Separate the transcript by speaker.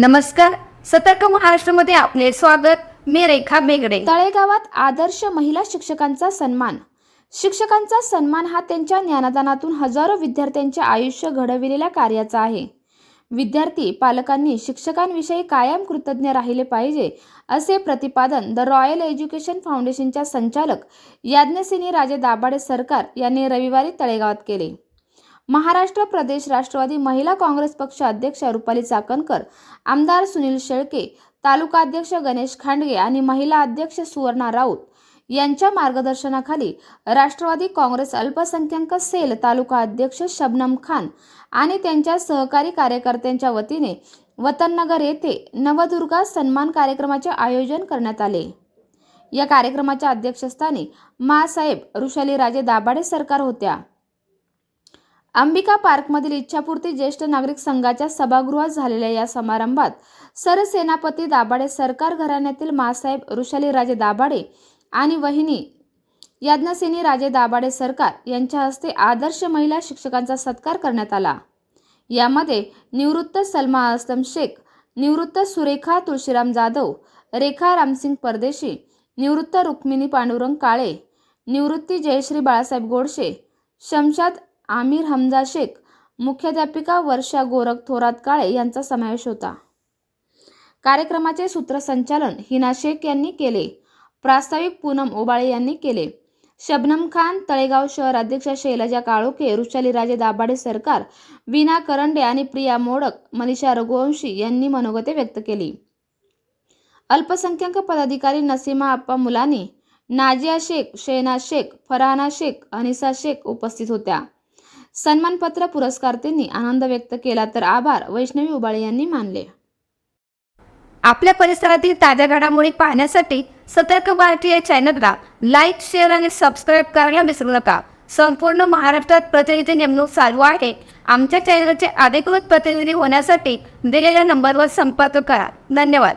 Speaker 1: नमस्कार. सतर्क महाराष्ट्रामध्ये आपले स्वागत. मी रेखा बेगडे.
Speaker 2: तळेगावात आदर्श महिला शिक्षकांचा सन्मान. शिक्षकांचा सन्मान हा त्यांच्या ज्ञानदानातून हजारो विद्यार्थ्यांचे आयुष्य घडविलेल्या कार्याचा आहे. विद्यार्थी पालकांनी शिक्षकांविषयी कायम कृतज्ञ राहिले पाहिजे असे प्रतिपादन द रॉयल एज्युकेशन फाउंडेशनच्या संचालक याज्ञसिनी राजे दाभाडे सरकार यांनी रविवारी तळेगावात केले. महाराष्ट्र प्रदेश राष्ट्रवादी महिला काँग्रेस पक्ष अध्यक्ष रुपाली चाकणकर आमदार सुनील शेळके तालुका अध्यक्ष गणेश खांडगे आणि महिला अध्यक्ष सुवर्णा राऊत यांच्या मार्गदर्शनाखाली राष्ट्रवादी काँग्रेस अल्पसंख्याक सेल तालुका अध्यक्ष शबनम खान आणि त्यांच्या सहकारी कार्यकर्त्यांच्या वतीने वतननगर येथे नवदुर्गा सन्मान कार्यक्रमाचे आयोजन करण्यात आले. या कार्यक्रमाच्या अध्यक्षस्थानी मासाहेब ऋषाली राजे दाभाडे सरकार होत्या. अंबिका पार्कमधील इच्छापूर्ती ज्येष्ठ नागरिक संघाच्या सभागृहात झालेल्या या समारंभात सरसेनापती दाभाडे सरकार घराण्यातील मासाहेब ऋषाली राजे दाभाडे आणि वहिनी याज्ञसेनी राजे दाभाडे सरकार यांच्या हस्ते आदर्श महिला शिक्षकांचा सत्कार करण्यात आला. यामध्ये निवृत्त सलमा असलम शेख निवृत्त सुरेखा तुळशीराम जाधव रेखा रामसिंग परदेशी निवृत्त रुक्मिणी पांडुरंग काळे निवृत्ती जयश्री बाळासाहेब गोडशे शमशाद आमिर हमजा शेख मुख्याध्यापिका वर्षा गोरख थोरात काळे यांचा समावेश होता. कार्यक्रमाचे सूत्रसंचालन हिना शेख यांनी केले. प्रास्ताविक पूनम ओबाळे यांनी केले. शबनम खान तळेगाव शहर अध्यक्ष शैलजा काळोखे रुशाली राजे दाभाडे सरकार विना करंडे आणि प्रिया मोडक मनीषा रघुवंशी यांनी मनोगते व्यक्त केली. अल्पसंख्याक पदाधिकारी नसीमा आप्पा मुलानी नाजिया शेख शेना शेख फरहाना शेख अनिसा शेख उपस्थित होत्या. सन्मानपत्र पुरस्कारार्थींनी आनंद व्यक्त केला तर आभार वैष्णवी उबाळे यांनी मानले.
Speaker 1: आपल्या परिसरातील ताज्या घडामोडी पाहण्यासाठी सतर्क भारती या चॅनलला लाईक शेअर आणि सबस्क्राईब करायला विसरू नका. संपूर्ण महाराष्ट्रात प्रतिनिधी नेमणूक चालू आहे. आमच्या चॅनलचे अधिकृत प्रतिनिधी होण्यासाठी दिलेल्या नंबरवर संपर्क करा. धन्यवाद.